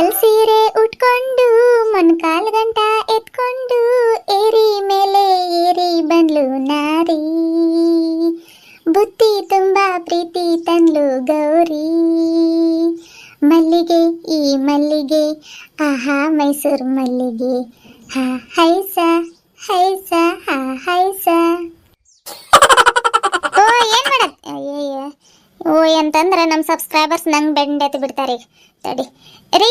ಕಲ್ ಸೀರೆ ಉಟ್ಕೊಂಡು ಮೊನ್ಕಾಲ್ ಗಂಟ ಎತ್ಕೊಂಡು, ಏರಿ ಮೇಲೆ ಏರಿ ಬಂದ್ಲು ನಾರಿ. ಬುತ್ತಿ ತುಂಬಾ ಪ್ರೀತಿ ತಂದ್ಲು ಗೌರಿ. ಮಲ್ಲಿಗೆ, ಈ ಮಲ್ಲಿಗೆ, ಆಹಾ, ಮೈಸೂರು ಮಲ್ಲಿಗೆ. ಹಾ, ಹೈಸ ಹೈಸ, ಹಾ, ಹೈಸ ಓ ಏನ್ ಮಾಡತ್ ಅಯ್ಯಯ್ಯ ಓ ಅಂತಂದ್ರೆ ನಮ್ಮ ಸಬ್ಸ್ಕ್ರೈಬರ್ಸ್ ನಂಗೆ ಬೆಂಡ್ ಎತ್ತಿ ಬಿಡ್ತಾರೆ ತಡಿ. ರೀ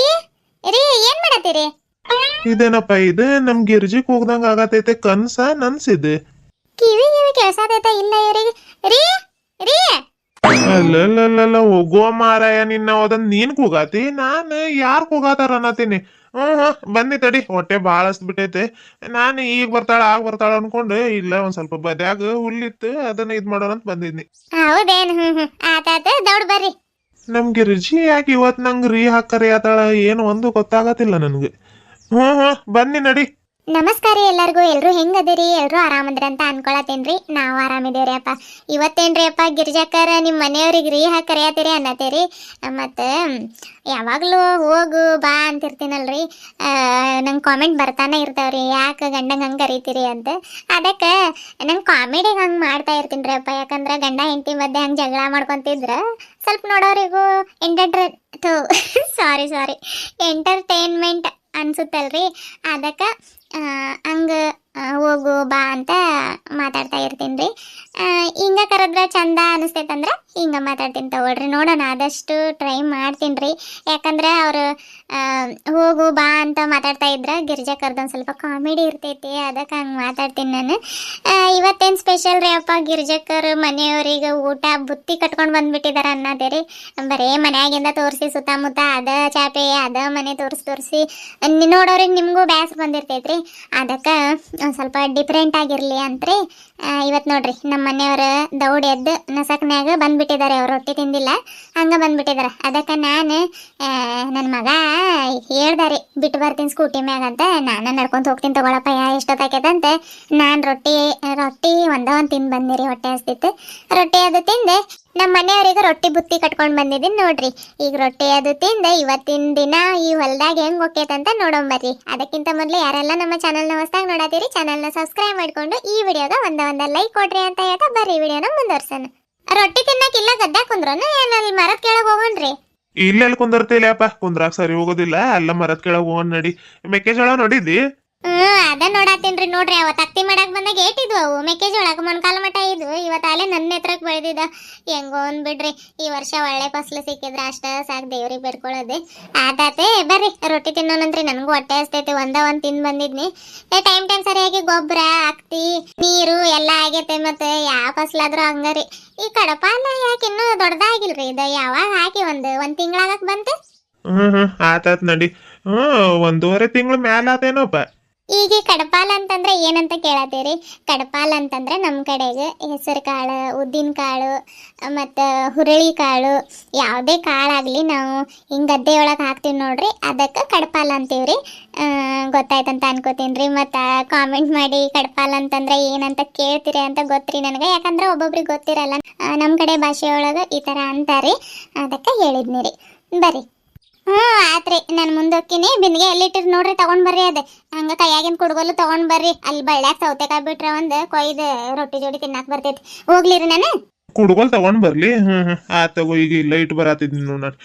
ರೀ ಏನ್ ಮಾಡತ್ತೀರಿ? ಇದೇನಪ್ಪ ಇದು ನಮ್ ಗಿರ್ಜಿಕ್ ಹೋಗ್ದಂಗ ಆಗತೈತೆ ಕನ್ಸ ನನ್ಸಿದೆ. ಕಿವಿ ಕಿವಿ ಕೇಳ್ಸಾತೈತ ಇಲ್ಲ ಇವರಿಗೆ ರೀ ರೀ. ಅಲ್ಲಲ್ಲಲ್ಲ ಹೋಗುವ ಮಾರಾಯ ನಿನ್ನ ಅದನ್ ನೀನ್ ಕೂಗಾತಿ ನಾನು ಯಾರ್ ಕೂಗಾತಾರ ಅನ್ನತೀನಿ. ಹ್ಮ್ ಹ್ಮ್ ಬನ್ನಿ ತಡಿ. ಹೊಟ್ಟೆ ಬಾಳ ಬಿಟ್ಟೈತೆ. ನಾನು ಈಗ ಬರ್ತಾಳ ಆಗ ಬರ್ತಾಳ ಅನ್ಕೊಂಡು ಇಲ್ಲ ಒಂದ್ ಸ್ವಲ್ಪ ಬದ್ಯಾಗ ಹುಲ್ಲಿತ್ತು ಅದನ್ನ ಇದ್ ಮಾಡೋಣ ಅಂತ ಬಂದಿದ್ನಿ. ಹೌದೇನು? ಹ್ಮ್ ಹ್ಮ್. ಆತಾತ ದೌಡ್ ಬರ್ರಿ. ನಮ್ಗೆ ರುಚಿ ಯಾಕೆ ಇವತ್ ನಂಗ್ ರೀ ಹಾಕರಿ ಆತಾಳ ಏನು ಒಂದು ಗೊತ್ತಾಗತಿಲ್ಲ ನನ್ಗೆ. ಹ್ಮ್ ಹ್ಮ್ ಬನ್ನಿ ನಡಿ. ನಮಸ್ಕಾರ ರೀ ಎಲ್ಲರಿಗೂ. ಎಲ್ಲರೂ ಹೆಂಗದಿರಿ? ಎಲ್ಲರೂ ಆರಾಮದ್ರಿ ಅಂತ ಅನ್ಕೊಳತೇನ್ರಿ ನಾವು ಆರಾಮಿದೇವ್ರಿ ಅಪ್ಪ. ಇವತ್ತೇನ್ರಿ ಅಪ್ಪ? ಗಿರ್ಜಾಕರ್ ನಿಮ್ಮ ಮನೆಯವ್ರಿಗೆ ರೀ ಹಾಕಿ ಕರೆಯತ್ತೀರಿ ಅನ್ನತ್ತೀರಿ ಮತ್ತು ಯಾವಾಗಲೂ ಹೋಗು, ಬಾ ಅಂತಿರ್ತೀನಲ್ರಿ. ನಂಗೆ ಕಾಮೆಂಟ್ ಬರ್ತಾನೆ ಇರ್ತಾವ್ರಿ. ಯಾಕೆ ಗಂಡಂಗೆ ಹಂಗೆ ಕರಿತೀರಿ ಅಂತ. ಅದಕ್ಕೆ ನಂಗೆ ಕಾಮಿಡಿ ಹಂಗೆ ಮಾಡ್ತಾ ಇರ್ತೀನಿ ರೀ ಅಪ್ಪ. ಯಾಕಂದ್ರೆ ಗಂಡ ಹೆಂಡತಿ ಮಧ್ಯೆ ಹಂಗೆ ಜಗಳ ಮಾಡ್ಕೊಂತಿದ್ರ ಸ್ವಲ್ಪ ನೋಡೋರಿಗೂ ಎಂಟರ್ಟ್ರೆ ಸಾರಿ ಸಾರಿ ಎಂಟರ್ಟೈನ್ಮೆಂಟ್ ಅನ್ಸುತ್ತಲ್ರಿ. ಅದಕ್ಕೆ ಹಂಗೆ ಹೋಗು, ಬಾ ಅಂತ ಮಾತಾಡ್ತಾ ಇರ್ತೀನಿ ರೀ. ಹಿಂಗೆ ಕರೆದ್ರೆ ಚಂದ ಅನಿಸ್ತೈತಂದ್ರೆ ಹಿಂಗೆ ಮಾತಾಡ್ತೀನಿ ತಗೊಳ್ರಿ. ನೋಡೋಣ, ಆದಷ್ಟು ಟ್ರೈ ಮಾಡ್ತೀನಿ ರೀ. ಯಾಕಂದ್ರೆ ಅವರು ಹೋಗು, ಬಾ ಅಂತ ಮಾತಾಡ್ತಾ ಇದ್ರೆ ಗಿರ್ಜಾ ಕರ್ದೊಂದು ಸ್ವಲ್ಪ ಕಾಮಿಡಿ ಇರ್ತೈತಿ ಅದಕ್ಕೆ ಹಂಗೆ ಮಾತಾಡ್ತೀನಿ ನಾನು. ಇವತ್ತೇನು ಸ್ಪೆಷಲ್ ರೀ ಅಪ್ಪ ಗಿರ್ಜಕ್ಕರ್ ಮನೆಯವರಿಗೆ ಊಟ ಬುತ್ತಿ ಕಟ್ಕೊಂಡು ಬಂದ್ಬಿಟ್ಟಿದ್ದಾರೆ ಅನ್ನೋದೇ ರೀ. ಬರೇ ಮನೆಯಾಗಿಂದ ತೋರಿಸಿ ಸುತ್ತಮುತ್ತ ಅದ ಚಾಪೆ, ಅದ ಮನೆ ತೋರಿಸಿ ತೋರಿಸಿ. ನೋಡೋರಿಗೆ ನಿಮಗೂ ಬ್ಯಾಸ್ ಬಂದಿರ್ತೈತೆ ರೀ ಅದಕ್ಕೆ ಒಂದು ಸ್ವಲ್ಪ ಡಿಫ್ರೆಂಟ್ ಆಗಿರಲಿ ಅಂತ್ರಿ. ಇವತ್ತು ನೋಡ್ರಿ ನಮ್ಮ ಮನೆಯವ್ರ ದೌಡ್ ಎದ್ದು ನಸಕ್ನ್ಯಾಗ ಬಂದ್ಬಿಟ್ಟಿದ್ದಾರೆ ಅವ್ರು ರೊಟ್ಟಿ ತಿಂದಿಲ್ಲ, ಹಂಗೆ ಬಂದ್ಬಿಟ್ಟಿದ್ದಾರೆ ಅದಕ್ಕೆ ನಾನು ನನ್ನ ಮಗ ಹೇಳ್ದಾರೆ ಬಿಟ್ಟು ಬರ್ತೀನಿ ಸ್ಕೂಟಿ ಮ್ಯಾಗ ಅಂತ, ನಾನು ನಡ್ಕೊಂತ ಹೋಗ್ತೀನಿ ತಗೊಳಪ್ಪ, ಯಾ ಎಷ್ಟೊತ್ತಾಕೈತಂತೆ ನಾನು ರೊಟ್ಟಿ ರೊಟ್ಟಿ ಒಂದ ಒಂದು ತಿಂದು ಬಂದಿರಿ, ಹೊಟ್ಟೆ ಹಸ್ತಿತ್ತು. ರೊಟ್ಟಿ ಅದು ತಿಂದೆ ನಮ್ಮ ಮನೆಯವ್ರಿಗೆ ರೊಟ್ಟಿ ಬುತ್ತಿ ಕಟ್ಕೊಂಡು ಬಂದಿದ್ದೀನಿ ನೋಡ್ರಿ. ಈಗ ರೊಟ್ಟಿ ಅದು ತಿಂದ ಇವತ್ತಿನ ದಿನ ಈ ಹೊಲ್ದಾಗ ಹೆಂಗ್ ನೋಡೋಣ ಬರ್ರಿ. ಅದಕ್ಕಿಂತ ಮೊದಲು ಯಾರೆಲ್ಲ ನಮ್ಮ ಚಾನಲ್ನ ಹೊಸ್ದಾಗ ನೋಡತ್ತೀರಿ, ಚಾನಲ್ನ ಸಬ್ಸ್ಕ್ರೈಬ್ ಮಾಡ್ಕೊಂಡು ಈ ವಿಡಿಯೋಗ ಒಂದ ಒಂದ ಲೈಕ್ ಕೊಡ್ರಿ ಅಂತ ಹೇಳ್ತಾ ಬರ್ರಿ ವಿಡಿಯೋನ ಮುಂದುವರ್ಸೋಣ. ರೊಟ್ಟಿ ತಿನ್ನಕ್ಕಿಲ್ಲ ಗದ್ದೆ ಕುಂದ್ರನು ಏನಲ್ಲಿ ಮರದ ಕೆಳಗೆ ಹೋಗೋಣ್ರಿ ಇಲ್ಲೆಲ್ಲಿ ಕುಂದರ್ತಿಲ್ಲಪ್ಪ ಕುಂದ್ರಾಕ್ ಸರಿ ಹೋಗೋದಿಲ್ಲ, ಅಲ್ಲ ಮರದ ಕೆಳಗೆ ಹೋಗೋಣ ನಡಿ. ಮೆಕ್ಕೆಜೋಳ ನೋಡಿದ್ದಿ? ಹ್ಮ್, ಅದ ನೋಡಾತೀನ್ರಿ ನೋಡ್ರಿ. ಅವತ್ತು ಅತ್ತಿ ಮಾಡಕ್ ಬಂದಾಗ ಏಟಿದ್ವು ಅವು. ಮೆಕ್ಕೆಜೋಳಕ್ಕೆ ಮೊಣಕಾಲ ಮಟ ಇದ್ವು. ಇವತ್ತು ಅಲ್ಲೇ ನನ್ನ ಹತ್ರಕ್ಕೆ ಬೆಳೆದಿದ್ದ ಹೆಂಗೋ ಒಂದ್ ಬಿಡ್ರಿ ಈ ವರ್ಷ ಒಳ್ಳೆ ಫಸಲು ಸಿಕ್ಕಿದ್ರೆ ಅಷ್ಟ ಸಾಕು ದೇವ್ರಿಗೆ ಬೇಡ್ಕೊಳ್ಳೋದೆ ಆತಾತೆ ಬರ್ರಿ. ರೊಟ್ಟಿ ತಿನ್ನೋನಂತ್ರಿ ನನಗೂ ಹೊಟ್ಟೆ ಹಸ್ತೈತಿ. ಒಂದ ಒಂದ್ ತಿಂದು ಬಂದಿದ್ನಿ. ಟೈಮ್ ಟೈಮ್ ಸರಿಯಾಗಿ ಗೊಬ್ಬರ ಹಾಕ್ತಿ ನೀರು ಎಲ್ಲ ಆಗೈತೆ ಮತ್ತೆ ಯಾವ ಫಸಲಾದ್ರೂ ಹಂಗರಿ. ಈ ಕಡಪಾಲ ಯಾಕೆ ಇನ್ನೂ ದೊಡ್ಡದಾಗಿಲ್ರಿ? ಇದು ಯಾವಾಗ ಹಾಕಿ ಒಂದು, ಒಂದ್ ತಿಂಗಳಾಗಕ್ಕೆ ಬಂತು? ಹ್ಮ್ ಹ್ಮ್. ಆತಾತ್ ನಡಿ. ಹ್ಮ್, ಒಂದೂವರೆ ತಿಂಗಳು ಮ್ಯಾಲ ಈಗ ಕಡಪಾಲ ಅಂತಂದ್ರೆ ಏನಂತ ಕೇಳತ್ತೀರಿ? ಕಡಪಾಲ್ ಅಂತಂದ್ರೆ ನಮ್ಮ ಕಡೆಗೆ ಹೆಸರು ಕಾಳು, ಉದ್ದಿನ ಕಾಳು, ಮತ್ತು ಹುರಳಿ ಕಾಳು, ಯಾವುದೇ ಕಾಳಾಗಲಿ ನಾವು ಹಿಂಗೆ ಗದ್ದೆ ಒಳಗೆ ಹಾಕ್ತೀವಿ ನೋಡ್ರಿ, ಅದಕ್ಕೆ ಕಡಪಾಲ್ ಅಂತೀವ್ರಿ. ಗೊತ್ತಾಯ್ತಂತ ಅನ್ಕೋತೀನಿ ರೀ ಮತ್ತು ಕಾಮೆಂಟ್ ಮಾಡಿ ಕಡಪಾಲ್ ಅಂತಂದ್ರೆ ಏನಂತ ಕೇಳ್ತೀರಿ ಅಂತ ಗೊತ್ತ್ರಿ ನನಗೆ, ಯಾಕಂದ್ರೆ ಒಬ್ಬೊಬ್ರಿಗೆ ಗೊತ್ತಿರಲ್ಲ. ನಮ್ಮ ಕಡೆ ಭಾಷೆಯೊಳಗೆ ಈ ಥರ ಅಂತಾರೆ, ಅದಕ್ಕೆ ಹೇಳಿದ್ನಿ ರೀ ಬರ್ರಿ. ಹ್ಞೂ ಆತ್ರಿ. ನಾನು ಮುಂದೋಕಿನಿ ಬಿಂದಿಗೆ ಎಲ್ಲಿಟ್ಟಿರ್ ನೋಡ್ರಿ ತಗೊಂಡ್ ಬರ್ರಿ ಅದೇ. ಹಂಗ ಕೈಯಾಗಿನ ಕುಡ್ಗೋಲು ತಗೊಂಡ್ ಬರ್ರಿ. ಅಲ್ಲಿ ಬಳ್ಳ್ಯಾಗ ಸೌತೆಕಾಯಿ ಬಿಟ್ರೆ ಒಂದ್ ಕೊಯ್ದ ರೊಟ್ಟಿ ಜೋಡಿ ತಿನ್ನಾಕ್ ಬರ್ತೈತಿ. ಹೋಗ್ಲಿರಿ ನಾನು. ಕುಡ್ಗೋಲ್ ತಗೊಂಡ್ ಬರ್ಲಿ. ಹ್ಮ್ ಹ್ಮ್. ಆತ್ ತಗೋ ಈಗ ಇಲ್ಲ ಇಟ್ಟು ಬರಾತಿದ್ನಿ ನೋಡ್ ನಾನು.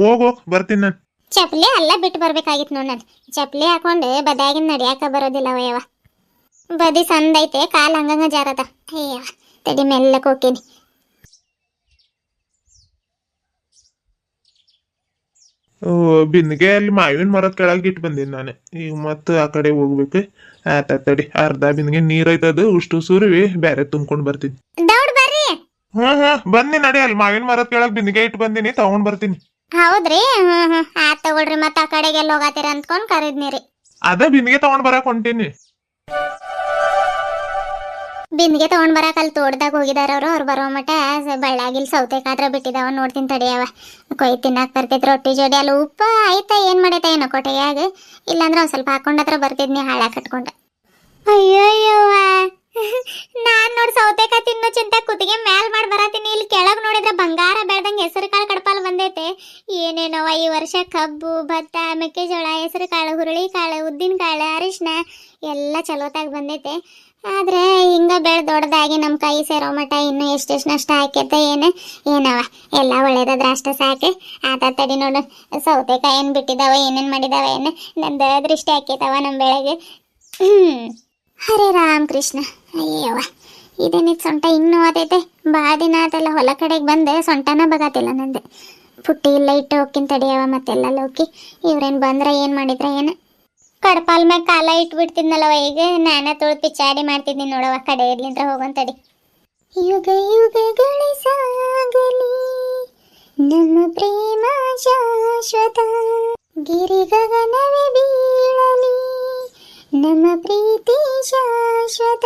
ಹೋಗ್ ಹೋಗ್ ಬರ್ತೀನಿ ನಾನು. ಚಪ್ಲಿ ಅಲ್ಲ ಬಿಟ್ಟು ಬರ್ಬೇಕಾಗಿತ್ತು ನೋಡ್ ನಾನು. ಚಪ್ಲಿ ಹಾಕೊಂಡು ಬದಾಗಿನ ನಡಿಯಾಕ ಬರೋದಿಲ್ಲ ಅವಯವ ಬದಿ ಸಂದೈತೆ ಕಾಲ್ ಹಂಗಂಗ ಜಾರದ. ಅಯ್ಯವ ತಡಿ ಮೆಲ್ಲಕ್ ಹೋಗ್ತೀನಿ. ಬಿಂದಿಗೆ ಅಲ್ಲಿ ಮಾವಿನ ಮರದ ಕೆಳಗೆ ಇಟ್ಟು ಬಂದೀನಿ ನಾನು. ಈಗ ಮತ್ತೆ ಆ ಕಡೆ ಹೋಗ್ಬೇಕು. ಆತ ತಡಿ. ಅರ್ಧ ಬಿಂದಿಗೆ ನೀರ್ ಐತದ ಉಷ್ಟು ಸುರಿವಿ ಬ್ಯಾರೆ ತುಂಬ್ಕೊಂಡ್ ಬರ್ತೀನಿ. ಹ್ಮ್ ಹ್ಮ್ ಬನ್ನಿ ನಡಿ ಅಲ್ಲಿ ಮಾವಿನ ಮರದ ಕೆಳಗೆ ಬಿಂದಿಗೆ ಇಟ್ಟು ಬಂದಿನಿ ತಗೊಂಡ್ ಬರ್ತೀನಿ. ಹೌದ್ರಿ? ಹ್ಮ್ ಹ್ಮ್ ಆತ್ ತಗೊಳ್ರಿ ಮತ್ತೆ ಆ ಕಡೆಗೆ ಹೋಗತ್ತೀರ ಹೋಗಾತೀರ ಅಂದ್ಕೊಂಡ್ ಕರೆದ್ನಿರಿ ಅದ ಬಿಂದಿಗೆ ತಗೊಂಡ್ ಬರಕ್ ಹೊಂಟೀನಿ. ಬಿಂದಿಗೆ ತಗೊಂಡ್ ಬರಕ್ ಅಲ್ಲಿ ತೋಟದಾಗ ಹೋಗಿದಾರ ಅವ್ರು. ಅವ್ರು ಬರೋ ಮಟ ಬಳ್ಳಾಗಿಲ್ ಸೌತೆಕಾದ್ರ ಬಿಟ್ಟಿದಾವ. ನೋಡ್ತೀನಿ ತಡಿಯವ ಕೊಯ್ ತಿನ್ನಕ್ ಬರ್ತೈತಿ ರೊಟ್ಟಿ ಜೋಡಿ. ಅಲ್ಲಿ ಉಪ್ಪ ಆಯ್ತಾ, ಏನ್ ಮಾಡೈತ ಏನೋ ಕೊಟ್ಟೆಯಾಗ ಇಲ್ಲಾಂದ್ರೆ ಒಂದ್ ಸ್ವಲ್ಪ ಹಾಕೊಂಡ ಹತ್ರ ಬರ್ತಿದ್ನಿ ಹಾಳ ಕಟ್ಕೊಂಡ. ಅಯ್ಯಯ್ಯವ್ವ. ನಾನ್ ನೋಡ್ ಸೌತೆಕಾಯಿ ತಿನ್ನೋ ಚಿಂತ ಕುತ್ತಿಗೆ ಮ್ಯಾಲ್ ಮಾಡಿ ಬರತೀನಿ. ಇಲ್ಲಿ ಕೆಳಗ್ ನೋಡಿದ್ರೆ ಬಂಗಾರ ಬೆಳ್ದಂಗೆ ಹೆಸರು ಕಾಳು ಕಡಪಾಲ್ ಬಂದೈತೆ. ಏನೇನವ ಈ ವರ್ಷ ಕಬ್ಬು, ಭತ್ತ, ಮೆಕ್ಕೆಜೋಳ, ಹೆಸರು ಕಾಳು, ಹುರುಳಿ ಕಾಳು, ಉದ್ದಿನ ಕಾಳು ಅರಿಶಿನ ಎಲ್ಲ ಚಲೋತಾಗಿ ಬಂದೈತೆ. ಕೈ ಸೇರೋ ಮಟ ಇನ್ನು ಎಷ್ಟೆಷ್ಟು ಆಕೈತ ಏನು, ಏನವ? ಎಲ್ಲ ಒಳ್ಳೇದಾದ್ರೆ ಅಷ್ಟ ಸಾಕೆ. ಆತ ತಡಿ ನೋಡು, ಸೌತೆಕಾಯಿ ಏನು ಬಿಟ್ಟಿದಾವ, ಏನೇನು ಮಾಡಿದಾವ ಏನು, ನಂದ ದೃಷ್ಟಿ ಆಕೈತವ ನಮ್ಮ ಬೆಳೆಗೆ. ಹರೇ ರಾಮ್ ಕೃಷ್ಣ ಅಯ್ಯವ್ವ ಇದೇನಿತ್ತು ಸೊಂಟ? ಇನ್ನೂ ಅದೈತೆ? ಬಾ ದಿನ ಆತಲ್ಲ, ಹೊಲ ಕಡೆಗೆ ಬಂದೆ, ಸೊಂಟನ ಬಗಾತಿಲ್ಲ ನಂದು. ಪುಟ್ಟಿ ಇಲ್ಲ ಇಟ್ಟು ಹೋಗ್ಕಿನ್ ತಡಿಯವ ಮತ್ತೆಲ್ಲ ಲೋಕಿ. ಇವ್ರೇನು ಬಂದ್ರೆ, ಏನು ಮಾಡಿದ್ರೆ, ಏನು? ಕಡಪಾಲ್ ಮ್ಯಾಗ ಕಾಲ ಇಟ್ಬಿಡ್ತಿದ್ನಲ್ಲವ ಈಗ, ನಾನೇ ತೊಳೆದು ಪಿಚಾಡಿ ಮಾಡ್ತಿದ್ದೀನಿ ನೋಡವ ಕಡೆ ಇರ್ಲಿಂತ್ರ ಹೋಗೋಂತಡಿ ತಡಿ. ಯುಗ ಯುಗಗಳೇ ಸಾಗಲಿ. ನಮ್ಮ ಪ್ರೇಮ ಶಾಶ್ವತ. ಗಿರಿ ಗಗನವೇ ಬೀಳಲಿ. ನಮ್ಮ ಪ್ರೀತಿ ಶಾಶ್ವತ.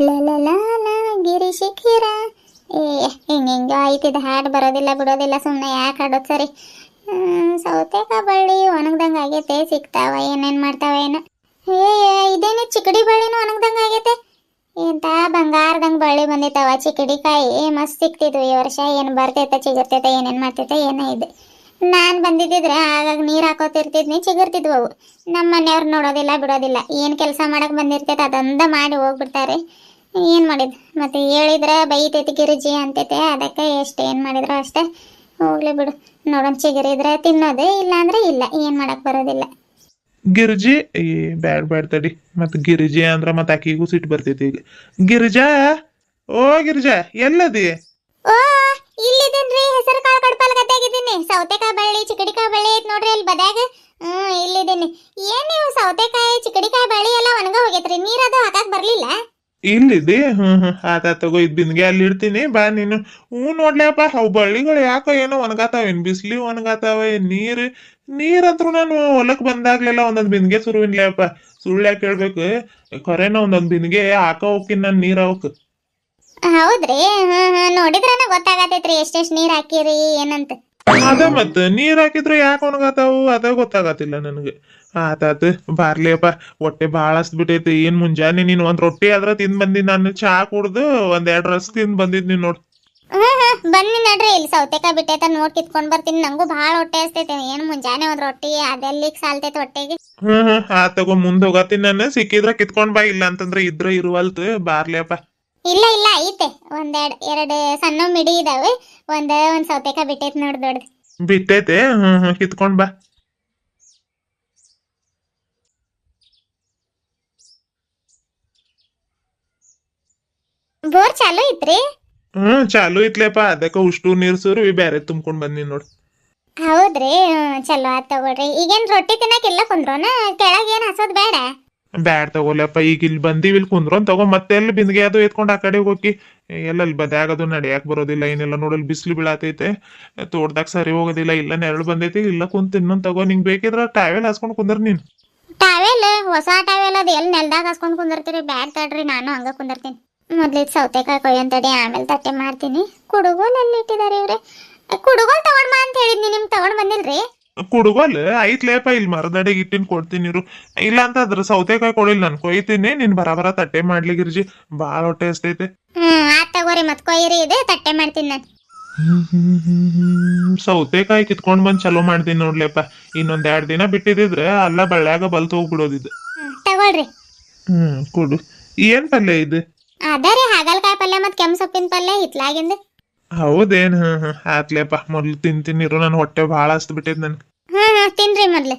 ಲಲಲಾಲ ಗಿರಿ ಶಿಖಿರ. ಏ, ಹಿಂಗೆ ಐತಿದ ಹಾಡು ಬರೋದಿಲ್ಲ, ಬಿಡೋದಿಲ್ಲ ಸುಮ್ಮನೆ ಯಾಕೆ ಹಾಡೋದು? ಸರಿ. ಸೌತೆಕಾಯಿ ಬಳ್ಳಿ ಒಣಗ್ದಂಗೆ ಆಗೈತೆ ಸಿಗ್ತಾವ, ಏನೇನು ಮಾಡ್ತಾವ ಏನು ಏ, ಇದೇನು ಚಿಕ್ಕಡಿ ಬಳ್ಳಿನೂ ಒಣಗ್ದಂಗೆ ಆಗೈತೆ ಎಂತ ಬಂಗಾರದಂಗ್ ಬಳ್ಳಿ ಬಂದಿತ್ತವ, ಚಿಕ್ಕಡಿಕಾಯಿ. ಕಾಯಿ ಮಸ್ತ್ ಸಿಕ್ತಿದ್ವು ಈ ವರ್ಷ. ಏನು ಬರ್ತೈತ, ಚಿಗರ್ತೈತ, ಏನೇನು ಮಾಡ್ತೈತ, ಏನೋ ಇದೆ. ನಾನು ಬಂದಿದ್ದಿದ್ರೆ ಆಗಾಗ ನೀರು ಹಾಕೋತಿರ್ತಿದ್ನಿ, ಚಿಗುರ್ತಿದ್ವು ಅವು. ನಮ್ಮ ಮನೆಯವ್ರು ನೋಡೋದಿಲ್ಲ, ಬಿಡೋದಿಲ್ಲ. ಏನು ಕೆಲಸ ಮಾಡಕ್ಕೆ ಬಂದಿರ್ತೈತೆ, ಅದಂದ ಮಾಡಿ ಹೋಗ್ಬಿಡ್ತಾರೆ. ಏನು ಮಾಡಿದ್? ಮತ್ತೆ ಹೇಳಿದ್ರೆ ಬೈತೈತಿ ಗಿರಿಜಿ ಅಂತೈತೆ, ಅದಕ್ಕೆ ಎಷ್ಟು ಏನು ಮಾಡಿದ್ರು ಅಷ್ಟೇ. ಹೋಗ್ಲಿ ಬಿಡು. ನೋಡೋಣ ಚಿಗುರಿದ್ರೆ ತಿನ್ನೋದು ಇಲ್ಲ ಅಂದ್ರೆ ಇಲ್ಲ. ಏನು ಮಾಡಕ್ಕೆ ಬರೋದಿಲ್ಲ. ಗಿರ್ಜಿ ಈ ಬ್ಯಾಡ್ ಬ್ಯಾಡ್ ತಡಿ. ಮತ್ ಗಿರಿಜಿ ಅಂದ್ರ ಮತ್ ಆಕಿಗೂ ಸಿಟ್ಟು ಬರ್ತೈತಿ ಈಗ. ಗಿರಿಜಾ, ಓ ಗಿರಿಜಾ, ಎಲ್ಲದಿ? ಓ, ಇಲ್ಲಿದೇನ್ರಿ? ಹೆಸರು ಕಾಳು ಕಡ್ಪಲ್ ಗದ್ದಾಗಿದ್ದೀನಿ ಸೌತೆಕಾಯಿ ಬಳ್ಳಿ, ಚಿಕಡಿಕಾಯಿ ಬಳ್ಳಿ ಐತ್ ನೋಡ್ರಿ ಇಲ್ಲಿ ಬದ್ಯಾಗ. ಹ್ಮ್, ಇಲ್ಲಿದ್ದೀನಿ. ಏನ್ ನೀವು ಸೌತೆಕಾಯಿ, ಚಿಕಡಿಕಾಯಿ ಬಳ್ಳಿ ಎಲ್ಲ ಒಣಗ ಹೋಗೈತ್ರಿ? ನೀರದು ಹಾಕಕ್ ಬರ್ಲಿಲ್ಲ? ಇಲ್ಲಿದಿ ಹ್ಮ್ ಹ್ಮ್. ಆತ ತಗೋ, ಇದ್ ಬಿಂದ್ಗೆ ಅಲ್ಲಿ ಇಡ್ತೀನಿ. ಬಾ ನೀನು. ಹ್ಞೂ ನೋಡ್ಲಪ್ಪ ಅವು ಬಳ್ಳಿಗಳು ಯಾಕೋ ಏನೋ ಒಣಗಾತಾವ. ಏನ್ ಬಿಸ್ಲಿ ಒಣಗಾತಾವ, ಏನ್ ನೀರ್? ನೀರಂತ್ರು ನಾನು ಹೊಲಕ್ ಬಂದಾಗ್ಲಿಲ್ಲ ಒಂದೊಂದ್ ಬಿಂದಿಗೆ ಸುರುವಿನ್ಲೇಪ್ಪ ಸುಳ್ಳು ಯಾಕೆ ಹೇಳ್ಬೇಕು ಖರೇನ ಒಂದೊಂದ್ ಬಿಂದ್ಗೆ ಹಾಕ ಹೋಗ್ತೀನಿ ನಾನು ನೀರ್ ಅವಕ್. ಹೌದ್ರಿ. ಹ್ಮ್ ಹ್ಮ್. ನೋಡಿದ್ರನ ಗೊತ್ತಾಗತೈತ್ರಿ ಎಷ್ಟೆಷ್ಟ್ ನೀರ್ ಹಾಕಿರಿ, ಏನಂತ. ಅದ ಮತ್ತ ನೀರ್ ಹಾಕಿದ್ರೆ ಯಾಕ ಒಣಗಾತಾವು? ಅದ ಗೊತ್ತಾಗತ್ತಿಲ್ಲ ನನಗೆ. ಆತಾತು ಬಾರ್ಲಿಯಪ್ಪ ಹೊಟ್ಟೆ ಭಾಳ ಬಿಟ್ಟೈತಿ. ಏನ್ ಮುಂಜಾನೆ ನೀನ್ ಒಂದ್ ರೊಟ್ಟಿ ಆದ್ರ ತಿಂದ್ ಬಂದಿದ್ ನಾನು ಚಾ ಕುಡ್ದು ಒಂದ್ ಎರಡ್ ರಸ್ ತಿಂದ್ ನೀನ್ ನೋಡ್. ಬನ್ನಿ ನಡ್ರಿ. ಇಲ್ಲಿ ಸೌತೆಕಾಯಿ ಬಿಟ್ಟೈತ ನೋಡ್ ಕಿತ್ಕೊಂಡ್ ಬರ್ತೀನಿ. ನಂಗೂ ಭಾಳ ಹೊಟ್ಟೆ ಹಸ್ತೈತೆ ಏನ್ ಮುಂಜಾನೆ ಒಂದ್ ರೊಟ್ಟಿ ಅದೆಲ್ಲಿಗ್ ಸಾಲ್ತೈತೆ ಹೊಟ್ಟೆಗೆ. ಹ್ಮ್ ಹ್ಮ್ ಆ ತಗೋ ಮುಂದ್ ಹೋಗತ್ತೀನಿ ನಾನು. ಸಿಕ್ಕಿದ್ರ ಕಿತ್ಕೊಂಡ್ ಬಾ. ಇಲ್ಲ ಅಂತಂದ್ರ ಇದ್ರ ಇರುವಲ್ತು. ಬಾರ್ಲಿಯಪ್ಪ. ಇಲ್ಲ ಇಲ್ಲ ಐತೆ. ಒಂದೆರಡ್ ಎರಡು ಸಣ್ಣ ಮಿಡಿ ಇದಾವೆ. ಒಂದ ಒಂದ್ ಸೌತೆಕಾಯಿ ಬಿಟ್ಟೈತೆ ನೋಡ್ ದೊಡ್ಡದು ಬಿಟ್ಟೈತೆ? ಹ್ಮ್ ಹ್ಮ್ ಕಿತ್ಕೊಂಡ್ ಬಾ. ಬೋರ್ ಚಾಲು ಐತ್ರಿ? ಹ್ಮ್ ಚಾಲು ಐತ್ಲೇಪ. ಅದಕ್ಕ ಉಷ್ಟು ನೀರ್ ಸೂರು ಬ್ಯಾರೆ ತುಂಬ್ಕೊಂಡ್ ಬಂದಿ ನೋಡ್. ಹೌದ್ರಿ ಹ್ಮ್, ಚಲೋ ಆತ್ ತಗೋಳ್ರಿ. ಈಗೇನ್ ರೊಟ್ಟಿ ತಿನ್ನಕ್ ಇಲ್ಲ ಕುಂದ್ರೋನ? ಕೆಳಗ್ ಏನ್ ಹಸೋದ್ ಬೇಡ? ಬ್ಯಾಡ್ ತಗೋಲಪ್ಪ ಈಗ ಇಲ್ಲಿ ಬಂದಿವಿ, ಇಲ್ಲಿ ಕುಂದ್ರೋನ್ ತಗೋ, ಮತ್ತೆ ಎಲ್ಲಿ ಬಿಂದಿಗೆ ಅದು ಎತ್ಕೊಂಡು ಆ ಕಡೆ ಹೋಗಿ. ಎಲ್ಲಲ್ಲಿ ಬದ್ಯಾಗದು ನಡಿಯಾಕ್ ಬರೋದಿಲ್ಲ, ಏನಿಲ್ಲ ನೋಡಲ್ ಬಿಸಿಲು ಬೀಳತೈತೆ. ತೋಟದಾಗ ಸರಿ ಹೋಗೋದಿಲ್ಲ, ಇಲ್ಲ ನೆರಳು ಬಂದೈತಿ, ಇಲ್ಲ ಕುಂತ ತಗೋ, ನಿಂಗೆ ಬೇಕಿದ್ರೆ ಟ್ರಾವೆಲ್ ಹಾಸ್ಕೊಂಡು ಕುಂದ್ರ ನೀನ್. ಟಾವೆಲ್ ಹೊಸ ಟಾವೆಲ್ ಅದು, ಎಲ್ಲಿ ನೆಲ್ದಾಗ ಹಾಸ್ಕೊಂಡು ಕುಂದಿರ್ತೀರಿ? ಬ್ಯಾಡ್ ತಡ್ರಿ, ನಾನು ಹಂಗ ಕುಂದಿರ್ತೀನಿ. ಮೊದ್ಲಿದ್ ಸೌತೆಕಾಯಿ ಕೊಯ್ಯಂತಡಿ ಆಮೇಲೆ ತಟ್ಟೆ ಮಾಡ್ತೀನಿ. ಕುಡುಗೋಲ್ ಎಲ್ಲಿ ಇಟ್ಟಿದಾರೆ ಇವ್ರೆ? ಕುಡುಗೋಲ್ ತಗೊಂಡ್ ಮಾ ಅಂತ ಹೇಳಿದ್ನಿ, ನಿಮ್ ತಗೊಂಡ್ ಬಂದಿಲ್ರಿ? ಕುಡುಗೋಲ್ ಐತ್ಲೇಪ ಇಲ್ಲಿ ಮರದಡೆಗೆ ಇಟ್ಟಿನ ಕೊಡ್ತೀನಿ ಇರು ಇಲ್ಲ ಅಂತ ಅದ್ರ ಸೌತೆಕಾಯಿ ಕೊಡಿಲ್ಲ ನಾನು ಕೊಯ್ತೀನಿ ನೀನ್ ಬರಾಬರ ತಟ್ಟೆ ಮಾಡ್ಲಿ ಗಿರ್ಜಿ. ಬಾಳ ಹೊಟ್ಟೆ ಹಸ್ತೈತೆ ಹ್ಮ್ ಆತ್ ತಗೋರಿ ಮತ್ ಕೊಯ್ರಿ ಇದೆ ತಟ್ಟೆ ಮಾಡ್ತೀನಿ ನಾನು. ಸೌತೆಕಾಯಿ ಕಿತ್ಕೊಂಡ್ ಬಂದ್ ಚಲೋ ಮಾಡ್ತೀನಿ ನೋಡ್ಲೇಪ ಇನ್ನೊಂದ್ ಎರಡ್ ದಿನ ಬಿಟ್ಟಿದ್ರೆ ಅಲ್ಲ ಬಳ್ಳ್ಯಾಗ ಬಲ್ತ್ ಹೋಗ್ಬಿಡೋದಿದ್. ತಗೋಳ್ರಿ. ಹ್ಮ್ ಕೊಡು. ಏನ್ ಪಲ್ಯ ಇದು? ಅದೇ ರೀ ಹಾಗಲ್ಕಾಯಿ ಪಲ್ಯ ಮತ್ ಕೆಂಪ್ ಸೊಪ್ಪಿನ ಪಲ್ಯ ಹಿತ್ಲಾಗಿಂದ. ಹೌದೇನ್? ಹ್ಮ್ ಹ್ಮ್. ಆತ್ಲೇಪ ಮೊದ್ಲು ತಿಂತೀನಿ ಇರು. ನನ್ ಹೊಟ್ಟೆ ಭಾಳ ಹಸ್ದ್ ಬಿಟ್ಟೈತ್ ನನ್ ಹ್ಮ್ ಹ್ಮ್. ತಿನ್ರಿ ಮೊದ್ಲು.